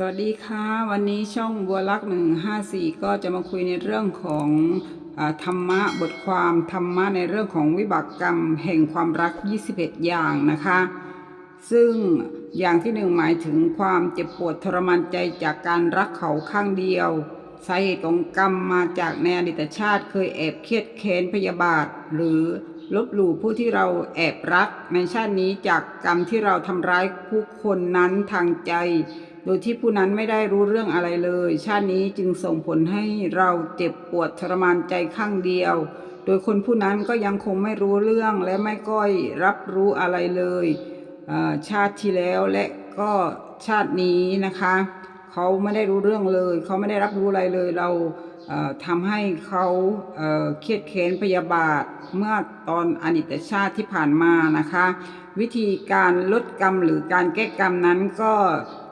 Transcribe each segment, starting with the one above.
สวัสดีค่ะ วันนี้ช่องบัวลักหนึ่งห้าสี่ก็จะมาคุยในเรื่องของอธรรมะบทความธรรมะในเรื่องของวิบากกรรมแห่งความรัก 21 อย่างนะคะ ซึ่งอย่างที่หนึ่งหมายถึงความเจ็บปวดทรมานใจจากการรักเขาข้างเดียวสาเหตุของกรรมมาจากในอดีตชาติเคยแอบเครียดแค้นพยาบาท หรือลบหลู่ผู้ที่เราแอบรักในชาตินี้จากกรรมที่เราทำร้ายผู้คนนั้นทางใจ โดยที่ผู้นั้นไม่ได้รู้เรื่องอะไรเลย ชาตินี้จึงส่งผลให้เราเจ็บปวดทรมานใจข้างเดียว โดยคนผู้นั้นก็ยังคงไม่รู้เรื่องและไม่ก้อยรับรู้อะไรเลยชาติที่แล้วและก็ชาตินี้นะคะ เขาไม่ได้รู้เรื่องเลย เขาไม่ได้รับรู้อะไรเลยเราทำให้เขาเครียดแค้นพยาบาทเมื่อตอนอดีตชาติที่ผ่านมานะคะ วิธีการลดกรรมหรือการแก้กรรมนั้นก็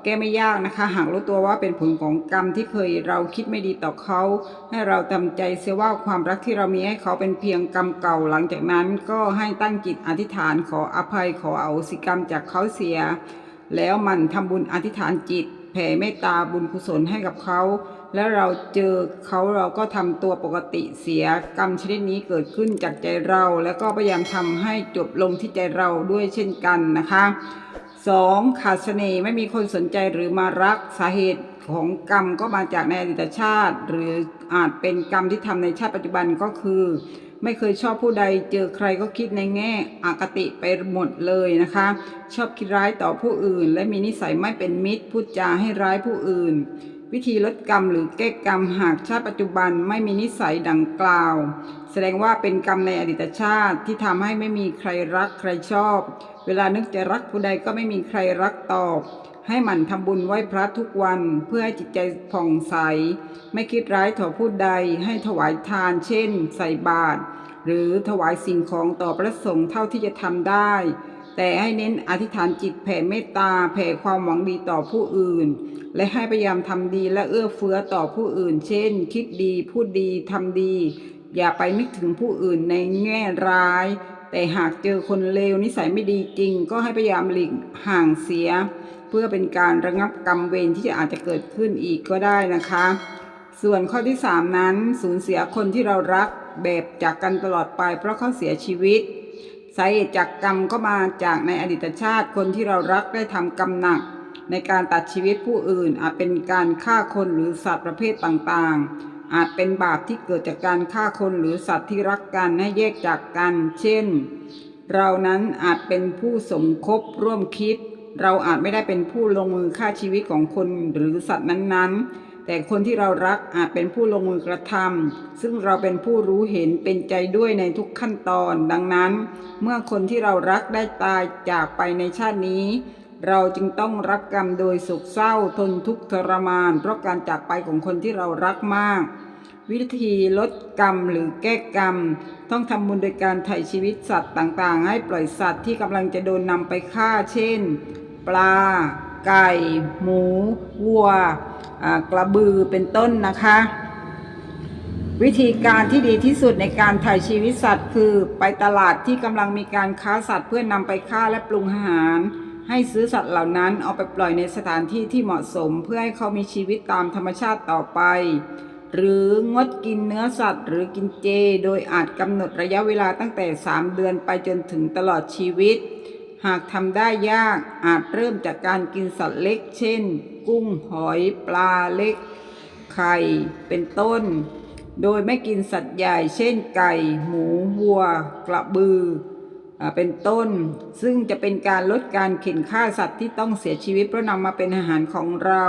ก้ไม่ยากนะคะ หากรู้ตัวว่าเป็นผลของกรรมที่เคยเราคิดไม่ดีต่อเขา ให้เราทำใจเสียว่าความรักที่เรามีให้เขาเป็นเพียงกรรมเก่า หลังจากนั้นก็ให้ตั้งจิตอธิษฐานขออภัยขอเอโหสิกรรมจากเขาเสีย แล้วมันทำบุญอธิษฐานจิต แผ่เมตตาบุญกุศลให้กับเขา แล้วเราเจอเขาเราก็ทำตัวปกติเสียกรรมชนิดนี้เกิดขึ้นจากใจเรา แล้วก็พยายามทำให้จบลงที่ใจเราด้วยเช่นกันนะคะ 2. ขาดเสน่ห์ไม่มีคนสนใจหรือมารักสาเหตุของกรรมก็มาจากในอดีตชาติ หรืออาจเป็นกรรมที่ทำในชาติปัจจุบันก็คือ ไม่เคยชอบผู้ใดเจอใครก็คิดในแง่อคติไปหมดเลยนะคะ ชอบคิดร้ายต่อผู้อื่น และมีนิสัยไม่เป็นมิตรพูดจาให้ร้ายผู้อื่น วิธีลดกรรมหรือแก้กรรมหากชาติปัจจุบันไม่มีนิสัยดังกล่าว แสดงว่าเป็นกรรมในอดีตชาติที่ทำให้ไม่มีใครรักใครชอบ เวลานึกจะรักผู้ใดก็ไม่มีใครรักตอบ ให้หมั่นทำบุญไหว้พระทุกวันเพื่อให้จิตใจผ่องใส ไม่คิดร้ายต่อผู้ใดให้ถวายทาน เช่น ใส่บาตรหรือถวายสิ่งของต่อพระสงฆ์เท่าที่จะทำได้ แต่ให้เน้นอธิษฐานจิตแผ่เมตตาแผ่ความหวังดีต่อผู้อื่น และให้พยายามทำดีและเอื้อเฟื้อต่อผู้อื่น เช่น คิดดีพูดดีทำดี อย่าไปนึกถึงผู้อื่นในแง่ร้าย แต่หากเจอคนเลวนิสัยไม่ดีจริง ก็ให้พยายามหลีกห่างเสีย เพื่อเป็นการระงับกรรมเวรที่จะอาจจะเกิดขึ้นอีกก็ได้นะคะ ส่วนข้อที่ 3 นั้น สูญเสียคนที่เรารักแบบจากกันตลอดไป เพราะเขาเสียชีวิตสาเหตุจากกรรมก็มาจากในอดีตชาติคนที่เรารักได้ทำกรรมหนัก ในการตัดชีวิตผู้อื่นอาจเป็นการฆ่าคนหรือสัตว์ประเภทต่างๆ อาจเป็นบาปที่เกิดจากการฆ่าคนหรือสัตว์ที่รักกันให้แยกจากกัน เช่น เรานั้นอาจเป็นผู้สมคบร่วมคิด เราอาจไม่ได้เป็นผู้ลงมือฆ่าชีวิตของคนหรือสัตว์นั้นๆ แต่คนที่เรารักอาจเป็นผู้ลงมือกระทำซึ่งเราเป็นผู้รู้เห็นเป็นใจด้วยในทุกขั้นตอน ดังนั้น เมื่อคนที่เรารักได้ตายจากไปในชาตินี้ เราจึงต้องรับกรรมโดยสุขเศร้าทนทุกข์ทรมาน เพราะการจากไปของคนที่เรารักมาก วิธีลดกรรมหรือแก้กรรม ต้องทำบุญโดยการไถ่ชีวิตสัตว์ต่างๆ ให้ปล่อยสัตว์ที่กำลังจะโดนนำไปฆ่า เช่น ปลา ไก่ หมู วัวกระบือเป็นต้นนะคะวิธีการที่ดีที่สุดในการถ่ายชีวิตสัตว์ คือไปตลาดที่กำลังมีการค้าสัตว์เพื่อนำไปฆ่าและปรุงอาหาร ให้ซื้อสัตว์เหล่านั้นเอาไปปล่อยในสถานที่ที่เหมาะสมเพื่อให้เขามีชีวิตตามธรรมชาติต่อไป หรืองดกินเนื้อสัตว์ หรือกินเจ โดยอาจกำหนดระยะเวลาตั้งแต่ 3 เดือนไปจนถึงตลอดชีวิต หากทำได้ยากอาจเริ่มจากการกินสัตว์เล็ก เช่น กุ้งหอยปลาเล็ก ไข่ เป็นต้น โดยไม่กินสัตว์ใหญ่ เช่น ไก่ หมูวัว กระบืออ่า เป็นต้น ซึ่งจะเป็นการลดการเข็นฆ่าสัตว์ที่ต้องเสียชีวิตเพราะนำมาเป็นอาหารของเรา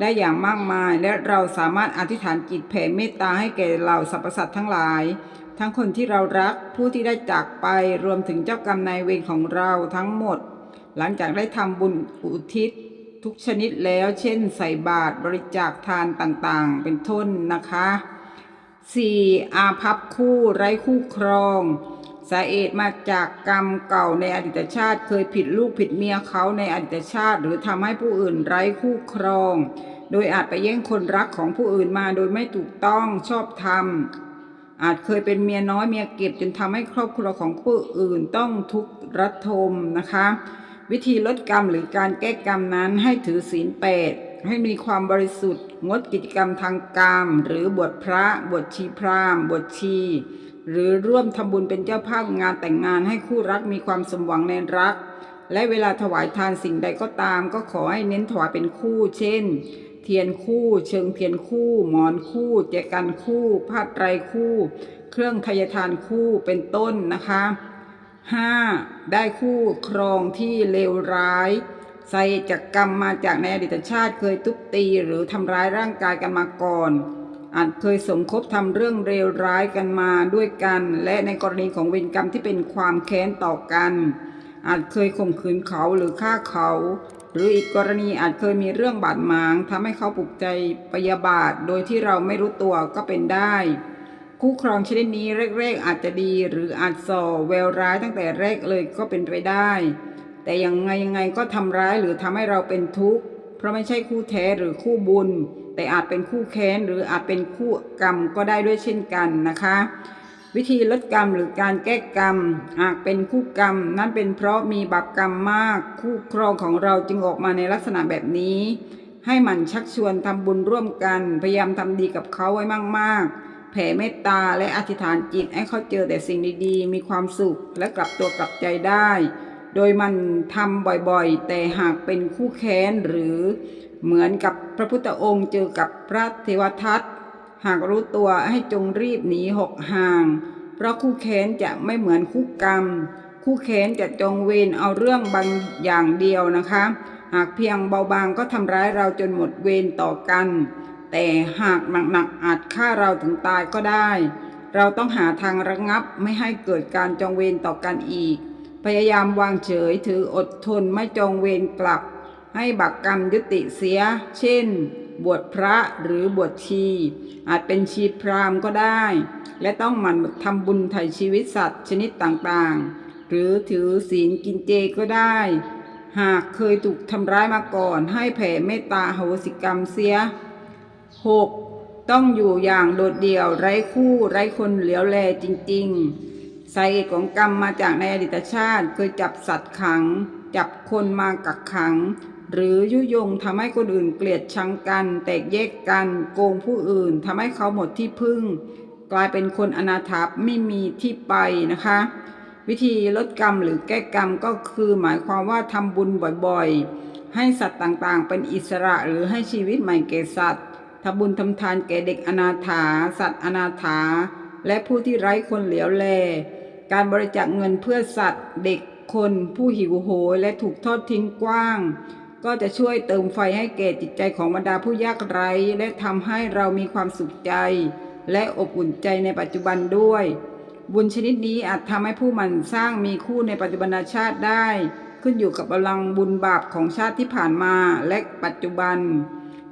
ได้อย่างมากมายและเราสามารถอธิษฐานจิตแผ่เมตตาให้แก่เหล่าสรรพสัตว์ทั้งหลาย ทั้งคนที่เรารักผู้ที่ได้จากไปรวมถึงเจ้ากรรมนายเวรของเราทั้งหมด หลังจากได้ทำบุญอุทิศทุกชนิดแล้วเช่นใส่บาตรบริจาคทานต่างๆ เป็นต้นนะคะ 4. อาภัพคู่ไร้คู่ครอง สาเหตุมาจากกรรมเก่าในอดีตชาติ เคยผิดลูกผิดเมียเขาในอดีตชาติ หรือทำให้ผู้อื่นไร้คู่ครอง โดยอาจไปแย่งคนรักของผู้อื่นมาโดยไม่ถูกต้องชอบธรรมอาจเคยเป็นเมียน้อยเมียเก็บจนทำให้ครอบครัวของผู้อื่นต้องทุกข์ระทมนะคะ วิธีลดกรรมหรือการแก้กรรมนั้นให้ถือศีลแปดให้มีความบริสุทธิ์ งดกิจกรรมทางกามหรือบวชพระบวชชีพราหมณ์บวชชี หรือร่วมทำบุญเป็นเจ้าภาพงานแต่งงานให้คู่รักมีความสมหวังในรัก และเวลาถวายทานสิ่งใดก็ตาม ก็ขอให้เน้นถวายเป็นคู่ เช่น เทียนคู่ เชิงเทียนคู่ หมอนคู่ แจกันคู่ผ้าไตรคู่ เครื่องทยทานคู่เป็นต้นนะคะ 5. ได้คู่ครองที่เลวร้ายใส่จากกรรมมาจากในอดีตชาติเคยทุบตีหรือทำร้ายร่างกายกันมาก่อน อาจเคยสมคบทำเรื่องเลวร้ายกันมาด้วยกัน และในกรณีของเวรกรรมที่เป็นความแค้นต่อกัน อาจเคยข่มขืนเขาหรือฆ่าเขา หรืออีกกรณีอาจเคยมีเรื่องบาดหมางทำให้เขาปลุกใจปยาบาท โดยที่เราไม่รู้ตัวก็เป็นได้ คู่ครองชนิดนี้แรกๆอาจจะดีหรืออาจส่อแววร้ายตั้งแต่แรกเลยก็เป็นไปได้ แต่ยังไงยังไงก็ทำร้ายหรือทำให้เราเป็นทุกข์ เพราะไม่ใช่คู่แท้หรือคู่บุญ แต่อาจเป็นคู่แค้นหรืออาจเป็นคู่กรรมก็ได้ด้วยเช่นกันนะคะ วิธีลดกรรมหรือการแก้กรรมหากเป็นคู่กรรม นั่นเป็นเพราะมีบาปกรรมมากคู่ครองของเราจึงออกมาในลักษณะแบบนี้ ให้หมันชักชวนทำบุญร่วมกัน พยายามทำดีกับเขาไว้มากๆแผ่เมตตาและอธิษฐานจิตให้เขาเจอแต่สิ่งดีๆ มีความสุขและกลับตัวกลับใจได้ โดยมันทำบ่อยๆ แต่หากเป็นคู่แค้นหรือเหมือนกับพระพุทธองค์เจอกับพระเทวทัตหากรู้ตัวให้จงรีบหนีหกห่าง เพราะคู่แค้นจะไม่เหมือนคู่กรรม คู่แค้นจะจองเวรเอาเรื่องบางอย่างเดียวนะคะ หากเพียงเบาบางก็ทำร้ายเราจนหมดเวรต่อกัน แต่หากหนักๆอาจฆ่าเราถึงตายก็ได้ เราต้องหาทางระงับไม่ให้เกิดการจองเวรต่อกันอีก พยายามวางเฉยถืออดทนไม่จองเวรกลับ ให้บักกรรมยุติเสีย เช่น บวชพระหรือบวชชี อาจเป็นชีพราหมณ์ก็ได้ และต้องหมั่นทำบุญไถ่ชีวิตสัตว์ชนิดต่างๆ หรือถือศีลกินเจก็ได้ หากเคยถูกทำร้ายมาก่อน ให้แผ่เมตตาโหสิกรรมเสีย 6. ต้องอยู่อย่างโดดเดี่ยวไร้คู่ไร้คนเหลียวแลจริง ๆ สาเหตุของกรรมมาจากในอดีตชาติเคยจับสัตว์ขัง จับคนมากักขัง หรือยุยงทำให้คนอื่นเกลียดชังกัน แตกแยกกันโกงผู้อื่นทำให้เขาหมดที่พึ่ง กลายเป็นคนอนาถาไม่มีที่ไปนะคะ วิธีลดกรรมหรือแก้กรรมก็คือหมายความว่าทำบุญบ่อยๆ ให้สัตว์ต่างๆ เป็นอิสระหรือให้ชีวิตใหม่แก่สัตว์ทำบุญทำทานแก่เด็กอนาถา สัตว์อนาถา และผู้ที่ไร้คนเหลียวแล การบริจาคเงินเพื่อสัตว์ เด็กคนผู้หิวโหยและถูกทอดทิ้งกว้าง ก็จะช่วยเติมไฟให้แก่จิตใจของบรรดาผู้ยากไร้ และทำให้เรามีความสุขใจ และอบอุ่นใจในปัจจุบันด้วย บุญชนิดนี้อาจทำให้ผู้มันสร้างมีคู่ในปัจจุบันชาติได้ ขึ้นอยู่กับกำลังบุญบาปของชาติที่ผ่านมาและปัจจุบัน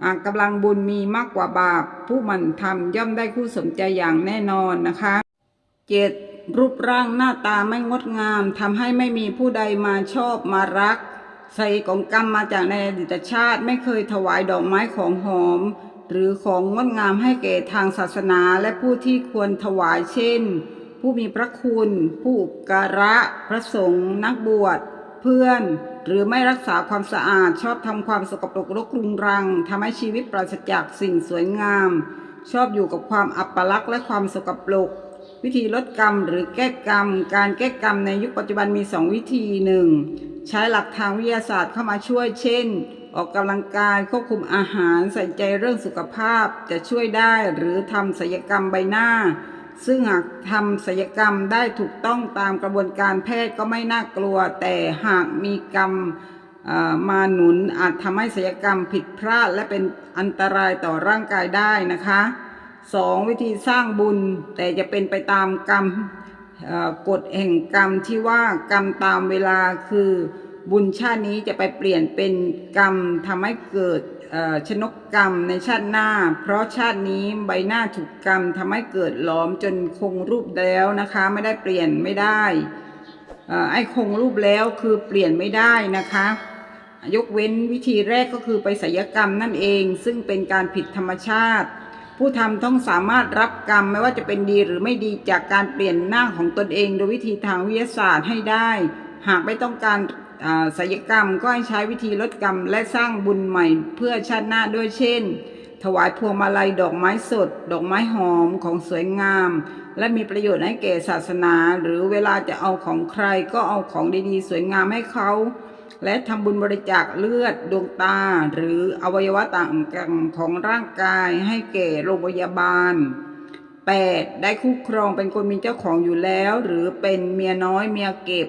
หากกำลังบุญมีมากกว่าบาป ผู้มันทำย่อมได้คู่สมใจอย่างแน่นอนนะคะเจ็ด รูปร่างหน้าตาไม่งดงามทำให้ไม่มีผู้ใดมาชอบมารักใส่ของกรรมมาจากในอดีตชาติไม่เคยถวายดอกไม้ของหอม หรือของงดงามให้แก่ทางศาสนาและผู้ที่ควรถวายเช่น ผู้มีพระคุณ ผู้อุปการะ พระสงฆ์นักบวช เพื่อน หรือไม่รักษาความสะอาดชอบทำความสกปรกรกรุงรังทำให้ชีวิตปราศจากสิ่งสวยงาม ชอบอยู่กับความอัปลักษณ์และความสกปรก วิธีลดกรรมหรือแก้กรรม การแก้กรรมในยุคปัจจุบันมีสองวิธีหนึ่งใช้หลักทางวิทยาศาสตร์เข้ามาช่วย เช่น ออกกำลังกายควบคุมอาหารใส่ใจเรื่องสุขภาพจะช่วยได้หรือทำศัลยกรรมใบหน้า ซึ่งหากทำศัลยกรรมได้ถูกต้องตามกระบวนการแพทย์ก็ไม่น่ากลัว แต่หากมีกรรมมาหนุนอาจทำให้ศัลยกรรมผิดพลาดและเป็นอันตรายต่อร่างกายได้นะคะ สองวิธีสร้างบุญแต่จะเป็นไปตามกรรมกฎแห่งกรรมที่ว่ากรรมตามเวลาคือบุญชาตินี้จะไปเปลี่ยนเป็นกรรมทำให้เกิดชนกกรรมในชาติหน้า เพราะชาตินี้ใบหน้าถูกกรรมทำให้เกิดหลอมจนคงรูปแล้วนะคะ ไม่ได้เปลี่ยนไม่ได้อ่อไอ้คงรูปแล้วคือเปลี่ยนไม่ได้นะคะ ยกเว้นวิธีแรกก็คือไปศัลยกรรมนั่นเอง ซึ่งเป็นการผิดธรรมชาติ ผู้ทำต้องสามารถรับกรรมไม่ว่าจะเป็นดีหรือไม่ดีจากการเปลี่ยนหน้าของตนเอง โดยวิธีทางวิทยาศาสตร์ให้ได้ หากไม่ต้องการศิลยกรรมก็ให้ใช้วิธีลดกรรมและสร้างบุญใหม่เพื่อชาติหน้าด้วยเช่น ถวายพวงมาลัยดอกไม้สด ดอกไม้หอมของสวยงาม และมีประโยชน์ให้แก่ศาสนา หรือเวลาจะเอาของใครก็เอาของดีๆ สวยงามให้เขา และทำบุญบริจาคเลือดดวงตา หรืออวัยวะต่างๆของร่างกายให้แก่โรงพยาบาล 8. ได้คู่ครองเป็นคนมีเจ้าของอยู่แล้ว หรือเป็นเมียน้อยเมียเก็บ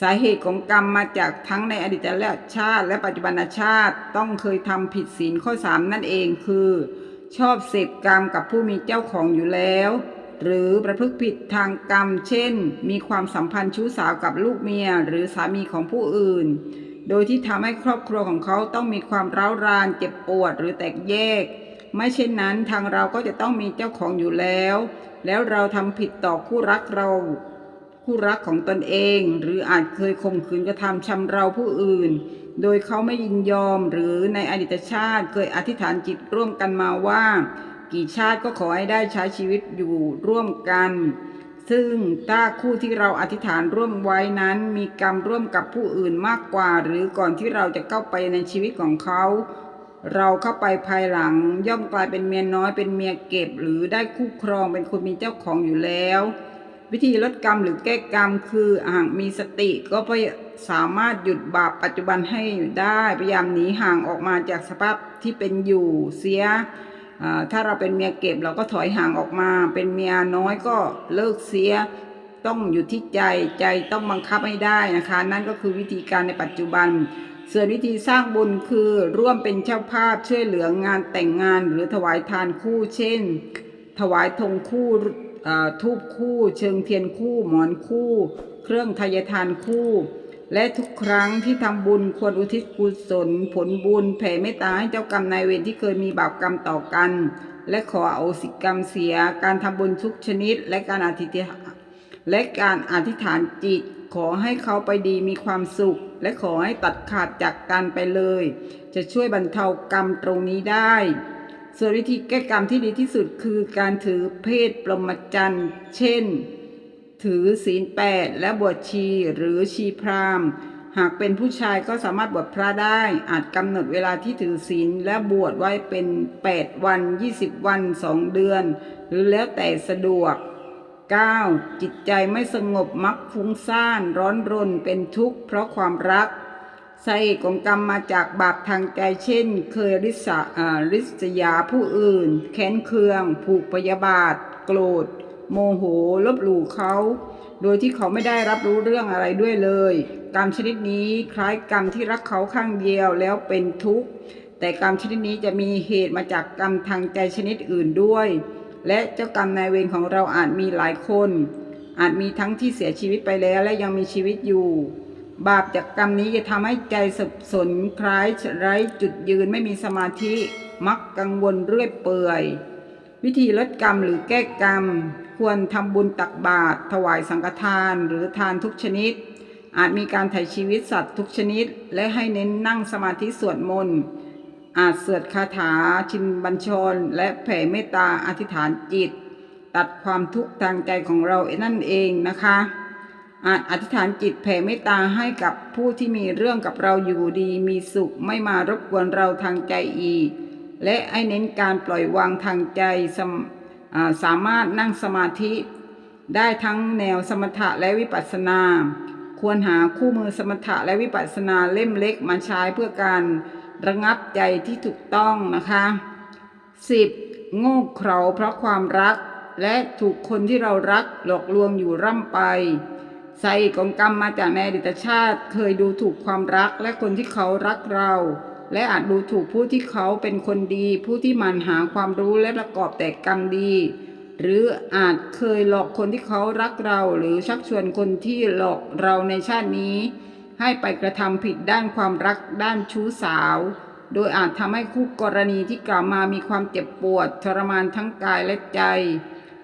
สาเหตุของกรรมมาจากทั้งในอดีตและชาติ และปัจจุบันชาติต้องเคยทำผิดศีลข้อ 3 นั่นเองคือ ชอบเสพกรรมกับผู้มีเจ้าของอยู่แล้ว หรือประพฤติผิดทางกรรม เช่น มีความสัมพันธ์ชู้สาวกับลูกเมียหรือสามีของผู้อื่น โดยที่ทำให้ครอบครัวของเขาต้องมีความร้าวรานเจ็บปวดหรือแตกแยก ไม่เช่นนั้นทางเราก็จะต้องมีเจ้าของอยู่แล้ว แล้วเราทำผิดต่อคู่รักเราคู่รักของตนเอง หรืออาจเคยข่มขืนกระทำชำเราผู้อื่น โดยเขาไม่ยินยอมหรือในอดีตชาติเคยอธิษฐานจิตร่วมกันมาว่า กี่ชาติก็ขอให้ได้ใช้ชีวิตอยู่ร่วมกัน ซึ่งถ้าคู่ที่เราอธิษฐานร่วมไว้นั้น มีกรรมร่วมกับผู้อื่นมากกว่า หรือก่อนที่เราจะเข้าไปในชีวิตของเขา เราเข้าไปภายหลังย่อมกลายเป็นเมียน้อยเป็นเมียเก็บ หรือได้คู่ครองเป็นคนมีเจ้าของอยู่แล้ว วิธีลดกรรมหรือแก้กรรมคือหากมีสติก็พยสามารถหยุดบาปปัจจุบันให้ได้พยายามหนีห่างออกมาจากสภาพที่เป็นอยู่เสีย ถ้าเราเป็นเมียเก็บเราก็ถอยห่างออกมา เป็นเมียน้อยก็เลิกเสีย ต้องอยู่ที่ใจใจต้องบังคับให้ได้นะคะ นั่นก็คือวิธีการในปัจจุบัน ส่วนวิธีสร้างบุญคือร่วมเป็นเจ้าภาพช่วยเหลืองานแต่งงานหรือถวายทานคู่เช่น ถวายธงคู่อ่าทูบคู่ เชิงเทียนคู่ หมอนคู่ เครื่องทายทานคู่ และทุกครั้งที่ทำบุญควรอุทิศกุศล ผลบุญแผ่เมตตาให้เจ้ากรรมนายเวรที่เคยมีบาปกรรมต่อกัน และขออโหสิกรรมเสียการทำบุญทุกชนิด และการอธิษฐานและการอธิษฐานจิต ขอให้เขาไปดีมีความสุข และขอให้ตัดขาดจากกันไปเลย จะช่วยบรรเทากรรมตรงนี้ได้ส่วนวิธีแก้กรรมที่ดีที่สุดคือการถือเพศปรมจรรย์เช่น ถือศีลแปดและบวชชีหรือชีพราหมณ์ หากเป็นผู้ชายก็สามารถบวชพระได้ อาจกำหนดเวลาที่ถือศีลและบวชไว้เป็น 8 วัน 20 วัน 2 เดือน หรือแล้วแต่สะดวก 9. จิตใจไม่สงบมักฟุ้งซ่านร้อนรนเป็นทุกข์เพราะความรักสาเหตุของกรรมมาจากบาปทางใจเช่น เคยริษะอ่าริษยาผู้อื่น แค้นเคือง ผูกพยาบาท โกรธ โมโห ลบหลู่เขา โดยที่เขาไม่ได้รับรู้เรื่องอะไรด้วยเลย กรรมชนิดนี้คล้ายกรรมที่รักเขาข้างเดียวแล้วเป็นทุกข์ แต่กรรมชนิดนี้จะมีเหตุมาจากกรรมทางใจชนิดอื่นด้วย และเจ้ากรรมนายเวรของเราอาจมีหลายคน อาจมีทั้งที่เสียชีวิตไปแล้วและยังมีชีวิตอยู่ บาปจากกรรมนี้จะทำให้ใจสับสนคล้ายไร้จุดยืนไม่มีสมาธิ มักกังวลเรื่อยเปื่อย วิธีลดกรรมหรือแก้กรรม ควรทำบุญตักบาตรถวายสังฆทานหรือทานทุกชนิด อาจมีการไถ่ชีวิตสัตว์ทุกชนิด และให้เน้นนั่งสมาธิสวดมนต์อาจเสวดคาถาชินบัญชร และแผ่เมตตาอธิษฐานจิต ตัดความทุกข์ทางใจของเรานั่นเองนะคะ อาจอธิษฐานจิตแผ่เมตตาให้กับผู้ที่มีเรื่องกับเราอยู่ดีมีสุขไม่มารบกวนเราทางใจอีก และให้เน้นการปล่อยวางทางใจสาสามารถนั่งสมาธิ ได้ทั้งแนวสมถะและวิปัสสนา ควรหาคู่มือสมถะและวิปัสสนาเล่มเล็กมาใช้เพื่อการระงับใจที่ถูกต้องนะคะ 10. โง่เขลาเพราะความรัก และถูกคนที่เรารักหลอกลวงอยู่ร่ำไปใส่ของกรรมมาจากในอดีตชาติเคยดูถูกความรักและคนที่เขารักเรา และอาจดูถูกผู้ที่เขาเป็นคนดี ผู้ที่หมันหาความรู้และประกอบแต่กรรมดี หรืออาจเคยหลอกคนที่เขารักเราหรือชักชวนคนที่หลอกเราในชาตินี้ ให้ไปกระทำผิดด้านความรักด้านชู้สาว โดยอาจทำให้คู่กรณีที่กล่าวมามีความเจ็บปวดทรมานทั้งกายและใจ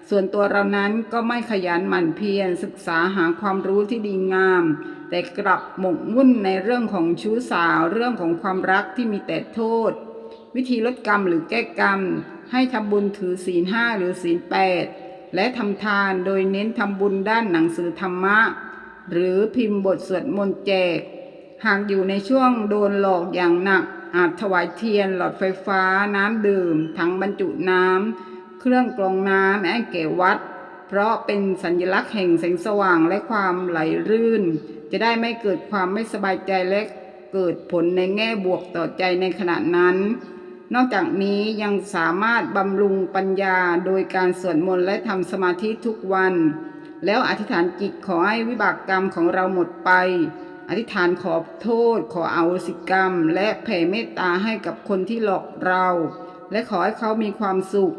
ส่วนตัวเรานั้นก็ไม่ขยันหมั่นเพียรศึกษาหาความรู้ที่ดีงาม แต่กลับหมกมุ่นในเรื่องของชู้สาว เรื่องของความรักที่มีแต่โทษ วิธีลดกรรมหรือแก้กรรม ให้ทำบุญถือศีลห้าหรือศีลแปดและทำทานโดยเน้นทำบุญด้านหนังสือธรรมะ หรือพิมพ์บทสวดมนต์แจก หากอยู่ในช่วงโดนหลอกอย่างหนัก อาจถวายเทียน หลอดไฟฟ้า น้ำดื่ม ถังบรรจุน้ำ เครื่องกรองน้ำให้แก่วัด เพราะเป็นสัญลักษณ์แห่งแสงสว่างและความไหลรื่น จะได้ไม่เกิดความไม่สบายใจและเกิดผลในแง่บวกต่อใจในขณะนั้น นอกจากนี้ยังสามารถบำรุงปัญญาโดยการสวดมนต์และทำสมาธิทุกวัน แล้วอธิษฐานจิตขอให้วิบากกรรมของเราหมดไป อธิษฐานขอโทษ ขออโหสิกรรม และแผ่เมตตาให้กับคนที่หลอกเรา และขอให้เขามีความสุข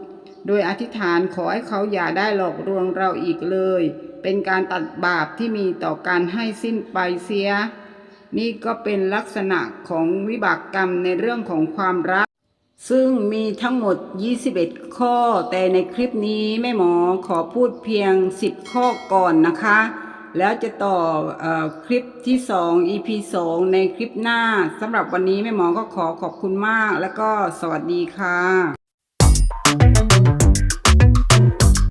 โดยอธิษฐานขอให้เขาอย่าได้หลอกลวงเราอีกเลย เป็นการตัดบาปที่มีต่อการให้สิ้นไปเสีย นี่ก็เป็นลักษณะของวิบากกรรมในเรื่องของความรัก ซึ่งมีทั้งหมด 21 ข้อ แต่ในคลิปนี้แม่หมอขอพูดเพียง 10 ข้อก่อนนะคะ แล้วจะต่ออคลิปที่ 2 EP 2 ในคลิปหน้าสำหรับวันนี้แม่หมอก็ขอขอบคุณมาก แล้วก็สวัสดีค่ะ